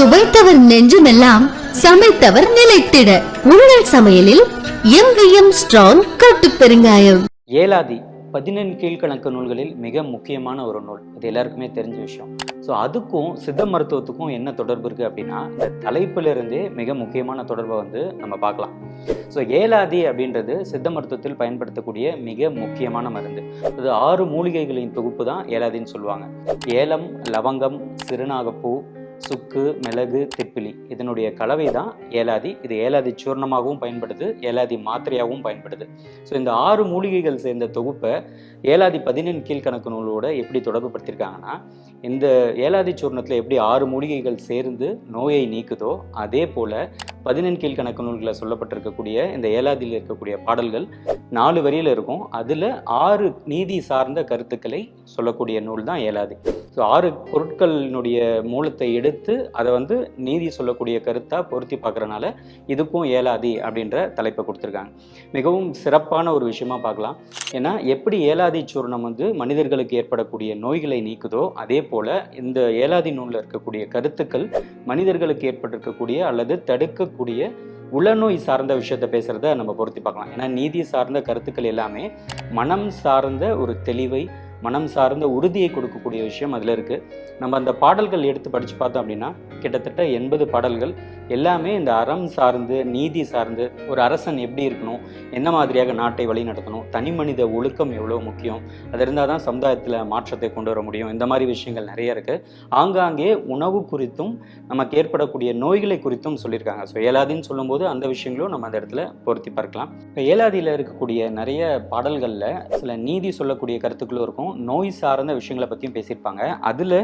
சுவைத்தவர் நெஞ்சுமெல்லாம் சமைத்தவர் நிலைத்திட. உங்கள் சமையலில் எங்கேயும் ஸ்ட்ராங் கட்டு பெருங்காயம். ஏலாதி பதினெண் கீழ்கணக்கு நூல்களில் மிக முக்கியமான ஒரு நூல். இது எல்லாருக்குமே தெரிஞ்ச விஷயம். ஸோ அதுக்கும் சித்த மருத்துவத்துக்கும் என்ன தொடர்பு இருக்குது அப்படின்னா இந்த தலைப்பிலிருந்தே மிக முக்கியமான தொடர்பை வந்து நம்ம பார்க்கலாம். ஸோ ஏலாதி அப்படின்றது சித்த மருத்துவத்தில் பயன்படுத்தக்கூடிய மிக முக்கியமான மருந்து. அது ஆறு மூலிகைகளின் தொகுப்பு தான் ஏலாதின்னு சொல்லுவாங்க. ஏலம் லவங்கம் சிறுநாகப்பூ சுக்கு மிளகு திப்பிலி. இதனுடைய கலவை தான் ஏலாதி. இது ஏலாதி சூர்ணமாகவும் பயன்படுது ஏலாதி மாத்திரையாகவும் பயன்படுது. ஸோ இந்த ஆறு மூலிகைகள் சேர்ந்த தொகுப்பை ஏலாதி பதினெண் கீழ்கணக்கு நூலோட எப்படி தொடர்புபடுத்தியிருக்காங்கன்னா இந்த ஏலாதி சூர்ணத்தில் எப்படி ஆறு மூலிகைகள் சேர்ந்து நோயை நீக்குதோ அதே போல பதினெண் கீழ்கணக்கு நூல்களில் சொல்லப்பட்டிருக்கக்கூடிய இந்த ஏலாதியில் இருக்கக்கூடிய பாடல்கள் நாலு வரியில் இருக்கும். அதில் ஆறு நீதி சார்ந்த கருத்துக்களை சொல்லக்கூடிய நூல் தான் ஏலாதி ஸோ ஆறு பொருட்களினுடைய மூலத்தை எடுத்து அதை வந்து நீதி சொல்லக்கூடிய கருத்தாக பொருத்தி பார்க்குறனால இதுக்கும் ஏலாதி அப்படின்ற தலைப்பை கொடுத்துருக்காங்க. மிகவும் சிறப்பான ஒரு விஷயமா பார்க்கலாம். ஏன்னா எப்படி ஏலாதி சூர்ணம் வந்து மனிதர்களுக்கு ஏற்படக்கூடிய நோய்களை நீக்குதோ அதே போல் இந்த ஏலாதி நூலில் இருக்கக்கூடிய கருத்துக்கள் மனிதர்களுக்கு ஏற்பட்டிருக்கக்கூடிய அல்லது தடுக்க இருக்கக்கூடிய உளநோய் சார்ந்த விஷயத்த பேசுகிறத நம்ம பொருத்தி பார்க்கலாம். ஏன்னா நீதி சார்ந்த கருத்துக்கள் எல்லாமே மனம் சார்ந்த ஒரு தெளிவை மனம் சார்ந்த உறுதியை கொடுக்கக்கூடிய விஷயம் அதில் இருக்குது நம்ம அந்த பாடல்கள் எடுத்து படித்து பார்த்தோம் அப்படின்னா கிட்டத்தட்ட எண்பது பாடல்கள் எல்லாமே இந்த அறம் சார்ந்து நீதி சார்ந்து ஒரு அரசன் எப்படி இருக்கணும் என்ன மாதிரியாக நாட்டை வழி நடத்தணும் தனி மனித ஒழுக்கம் எவ்வளோ முக்கியம் அது இருந்தால் தான் சமுதாயத்தில் மாற்றத்தை கொண்டு வர முடியும். இந்த மாதிரி விஷயங்கள் நிறைய இருக்குது ஆங்காங்கே உணவு குறித்தும் நமக்கு ஏற்படக்கூடிய நோய்களை குறித்தும் சொல்லியிருக்காங்க. ஸோ ஏலாதின்னு சொல்லும்போது அந்த விஷயங்களும் நம்ம அந்த இடத்துல பொருத்தி பார்க்கலாம். இப்போ ஏலாதியில் இருக்கக்கூடிய நிறைய பாடல்களில் சில நீதி சொல்லக்கூடிய கருத்துக்களும் இருக்கும். நோய் சார்ந்த விஷயங்களை பற்றியும் பேசியிருப்பாங்க. அதில்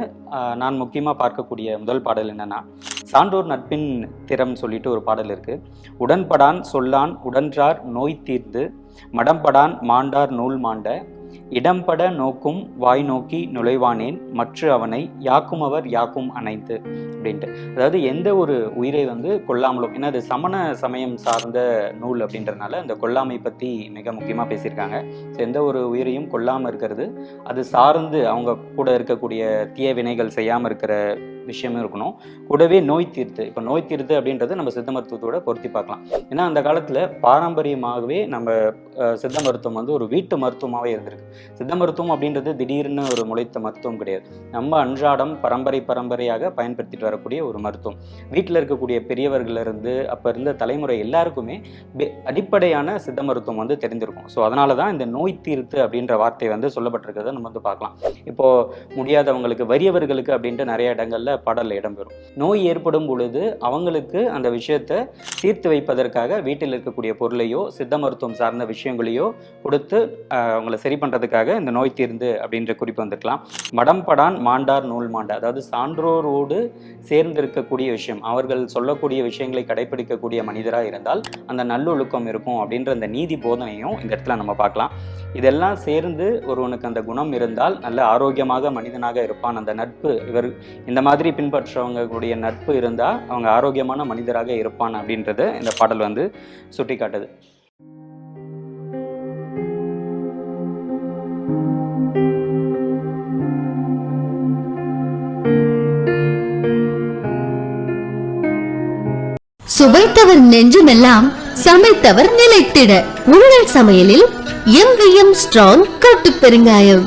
நான் முக்கியமாக பார்க்கக்கூடிய முதல் பாடல் என்னன்னா சான்றோர் நட்பின் திறம் சொல்லிட்டு ஒரு பாடல் இருக்கு. உடன்படான் சொல்லான் உடன்றார் நோய் தீர்ந்து மடம்படான் மாண்டார் நூல் மாண்ட இடம்பட நோக்கும் வாய் நோக்கி நுழைவானேன் மற்ற அவனை யாக்கும் அவர் யாக்கும் அனைத்து அப்படின்ட்டு. அதாவது எந்த ஒரு உயிரை வந்து கொல்லாமலும் ஏன்னா அது சமண சமயம் சார்ந்த நூல் அப்படின்றதுனால அந்த கொல்லாமை பற்றி மிக முக்கியமாக பேசியிருக்காங்க. ஸோ எந்த ஒரு உயிரையும் கொல்லாமல் இருக்கிறது அது சார்ந்து அவங்க கூட இருக்கக்கூடிய தீய வினைகள் செய்யாமல் இருக்கிற விஷயமும் இருக்கணும். கூடவே நோய் தீர்த்து இப்போ நோய் தீர்த்து அப்படின்றது நம்ம சித்த மருத்துவத்தோட பொருத்தி பார்க்கலாம். ஏன்னா அந்த காலத்தில் பாரம்பரியமாகவே நம்ம சித்த மருத்துவம் வந்து ஒரு வீட்டு மருத்துவமாகவே இருந்திருக்கு. சித்த மருத்துவம் அப்படின்றது திடீர்னு ஒரு முளைத்த மருத்துவம் கிடையாது. நம்ம அன்றாடம் பரம்பரை பரம்பரையாக பயன்படுத்திட்டு வரக்கூடிய ஒரு மருத்துவம். வீட்டில் இருக்கக்கூடிய பெரியவர்களிருந்து அப்போ இருந்த தலைமுறை எல்லாருக்குமே அடிப்படையான சித்த மருத்துவம் வந்து தெரிந்திருக்கும் ஸோ அதனால தான் இந்த நோய் தீர்த்து அப்படின்ற வார்த்தை வந்து சொல்லப்பட்டிருக்கிறத நம்ம வந்து பார்க்கலாம். இப்போ முடியாதவங்களுக்கு வறியவர்களுக்கு அப்படின்ட்டு நிறைய இடங்கள்ல பாடல்ல இடம்பெறும். நோய் ஏற்படும் பொழுது அவங்களுக்கு அந்த விஷயத்தை தீர்த்து வைப்பதற்காக வீட்டில் இருக்கக்கூடிய பொருளையோ சித்த மருத்துவம் சார்ந்த விஷயங்களையோ கொடுத்து அவங்களை அவங்கள சரி பண்ணுறதுக்காக இந்த நோய் தீர்ந்து அப்படின்ற குறிப்பு வந்துக்கலாம் மடம்படான் மாண்டார் நூல் மாண்ட. அதாவது சான்றோரோடு சேர்ந்து இருக்கக்கூடிய விஷயம். அவர்கள் சொல்லக்கூடிய விஷயங்களை கடைபிடிக்கக்கூடிய மனிதராக இருந்தால் அந்த நல்லொழுக்கம் இருக்கும் அப்படின்ற அந்த நீதி போதனையும் இந்த இடத்துல நம்ம பார்க்கலாம். இதெல்லாம் சேர்ந்து ஒருவனுக்கு அந்த குணம் இருந்தால் நல்ல ஆரோக்கியமாக மனிதனாக இருப்பான். அந்த நட்பு இவர் இந்த மாதிரி பின்பற்றவங்களுடைய நட்பு இருந்தால் அவங்க ஆரோக்கியமான மனிதராக இருப்பான் அப்படின்றத இந்த பாடல் வந்து சுட்டி காட்டுது சுவைத்தவர் நெஞ்சுமெல்லாம் சமைத்தவர் நிலைத்திட. உங்கள் சமையலில் எம் வி எம் ஸ்ட்ராங் கட்டு பெருங்காயம்.